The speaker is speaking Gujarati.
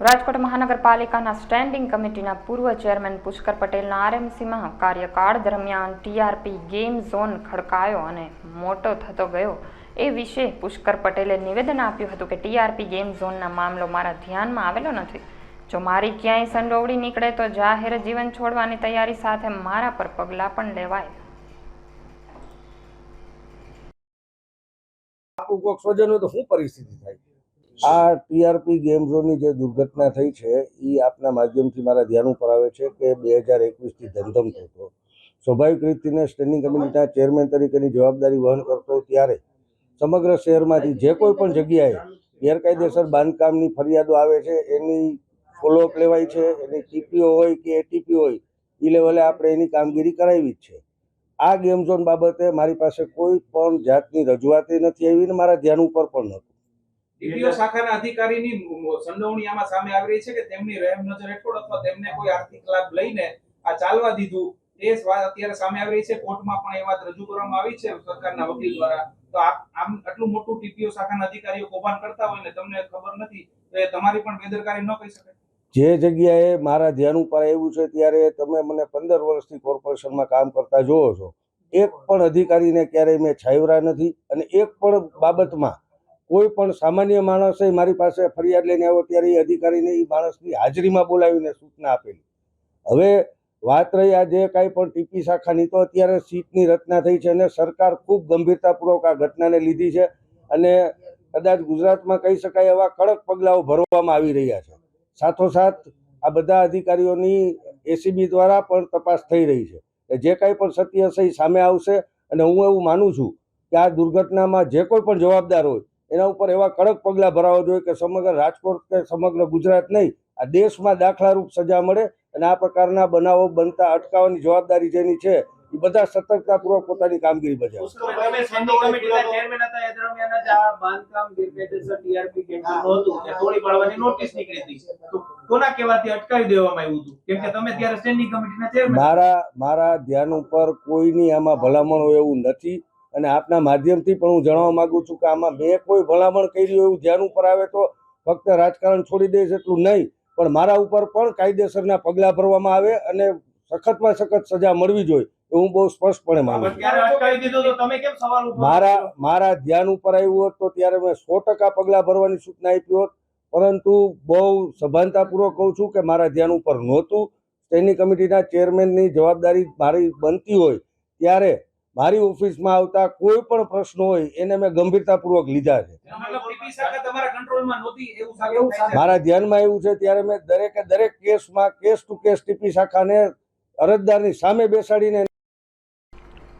રાજકોટ મહાનગરપાલિકાના સ્ટેન્ડિંગ કમિટીના પૂર્વ ચેરમેન પુષ્કર પટેલના આરએમસીમાં કાર્યકાળ દરમિયાન ટીઆરપી ગેમ ઝોન ખડકાયો અને મોટો થતો ગયો. એ વિશે પુષ્કર પટેલે નિવેદન આપ્યું હતું કે ટીઆરપી ગેમ ઝોનના મામલો મારા ધ્યાનમાં આવેલો નથી. જો મારી ક્યાંય સંડોવડી નીકળે તો જાહેર જીવન છોડવાની તૈયારી સાથે મારા પર પગલાં પણ લેવાય. કોઈક તો શું પરિસ્થિતિ થાય? આ ટીઆરપી ગેમ ઝોનની જે દુર્ઘટના થઈ છે એ આપના માધ્યમથી મારા ધ્યાન ઉપર આવે છે કે બે હજાર એકવીસથી ધમધમ થતો સ્વાભાવિક રીતેને સ્ટેન્ડિંગ કમિટીના ચેરમેન તરીકેની જવાબદારી વહન કરતો ત્યારે સમગ્ર શહેરમાંથી જે કોઈ પણ જગ્યાએ ગેરકાયદેસર બાંધકામની ફરિયાદો આવે છે, એની ફોલોઅપ લેવાય છે, એની ટીપીઓ હોય કે એટીપી હોય એ લેવલે આપણે એની કામગીરી કરાવી જ છે. આ ગેમ ઝોન બાબતે મારી પાસે કોઈ પણ જાતની રજૂઆત નથી આવી ને મારા ધ્યાન ઉપર પણ નહોતું. ડીપીઓ શાખાના અધિકારીની સંડોવણી આમાં સામે આવી રહી છે કે તેમની રહેમ નજર હેઠળ અથવા તેમને કોઈ આર્થિક લાભ લઈને આ ચાલવા દીધું એ વાત અત્યારે સામે આવી રહી છે. કોર્ટમાં પણ એ વાત રજૂ કરવામાં આવી છે સરકારના વકીલ દ્વારા. તો આમ આટલું મોટું ટીપીઓ શાખાના અધિકારીઓ કૌભાંડ કરતા હોય ને તમને ખબર નથી તો એ તમારી પણ બેદરકારી ન કહી શકાય. જે જગ્યાએ મારા ધ્યાન ઉપર આવ્યું છે ત્યારે તમે મને પંદર વર્ષથી કોર્પોરેશનમાં કામ કરતા જોવો છો. એક પણ અધિકારીને ક્યારેય મેં છાવરા નથી અને એક પણ બાબતમાં કોઈ પણ સામાન્ય માણસે મારી પાસે ફરિયાદ લઈને આવ્યો ત્યારે એ અધિકારીને એ માણસની હાજરીમાં બોલાવીને સૂચના આપેલી. હવે વાત રહી આ જે કાંઈ પણ ટીપી શાખાની, તો અત્યારે સીટની રચના થઈ છે અને સરકાર ખૂબ ગંભીરતાપૂર્વક આ ઘટનાને લીધી છે અને કદાચ ગુજરાતમાં કહી શકાય એવા કડક પગલાઓ ભરવામાં આવી રહ્યા છે. સાથોસાથ આ બધા અધિકારીઓની એસીબી દ્વારા પણ તપાસ થઈ રહી છે જે કાંઈ પણ સત્ય હશે એ સામે આવશે અને હું એવું માનું છું કે આ દુર્ઘટનામાં જે કોઈ પણ જવાબદાર હોય એના ઉપર એવા કડક પગલાં ભરાવા જોઈએ કે સમગ્ર રાજકોટ કે સમગ્ર ગુજરાત નહીં આ દેશમાં દાખલારૂપ સજા મળે અને આ પ્રકારના બનાવો બનતા અટકાવવાની જવાબદારી જેની છે એ બધા સતર્કતાપૂર્વક પોતાની કામગીરી બજાવે. તમે સ્ટેન્ડિંગ કમિટીના chairman હતા એ દરમિયાન જ આ બાંધકામ ગેરકાયદેસર TRP કેન્ટીન નહોતું તે તોડી પાડવાની નોટિસ નીકળી હતી. તો કોના કહેવાથી અટકાવી દેવામાં આવ્યું હતું? કેમ કે તમે ત્યારે સ્ટેન્ડિંગ કમિટીના chairman હતા. મારા મારા ધ્યાન ઉપર કોઈની આમાં ભલામણ હોય એવું નથી. અને આપના માધ્યમથી પણ હું જણાવવા માગું છું કે આમાં મેં કોઈ ભલામણ કરી એવું ધ્યાન ઉપર આવે તો ફક્ત રાજકારણ છોડી દઈશ એટલું નહીં પણ મારા ઉપર પણ કાયદેસરના પગલાં ભરવામાં આવે અને સખતમાં સખત સજા મળવી જોઈએ એ હું બહુ સ્પષ્ટપણે માનું? મારા મારા ધ્યાન ઉપર આવ્યું હોત તો ત્યારે મેં સો ટકા પગલાં ભરવાની સૂચના આપી હોત પરંતુ બહુ સભાનતાપૂર્વક કહું છું કે મારા ધ્યાન ઉપર નહોતું સ્ટેન્ડિંગ કમિટીના ચેરમેનની જવાબદારી મારી બનતી હોય ત્યારે મારી ઓફિસમાં આવતા કોઈ પણ પ્રશ્નો હોય એને મેં ગંભીરતાપૂર્વક લીધા છે એનો મતલબ TP શાખા તમારા કંટ્રોલમાં નહોતી એવું સાબિત થાય છે. મારા ધ્યાનમાં એવું છે ત્યારે મેં દરેકે દરેક કેસમાં કેસ ટુ કેસ ટીપી શાખાને અરજદારની સામે બેસાડીને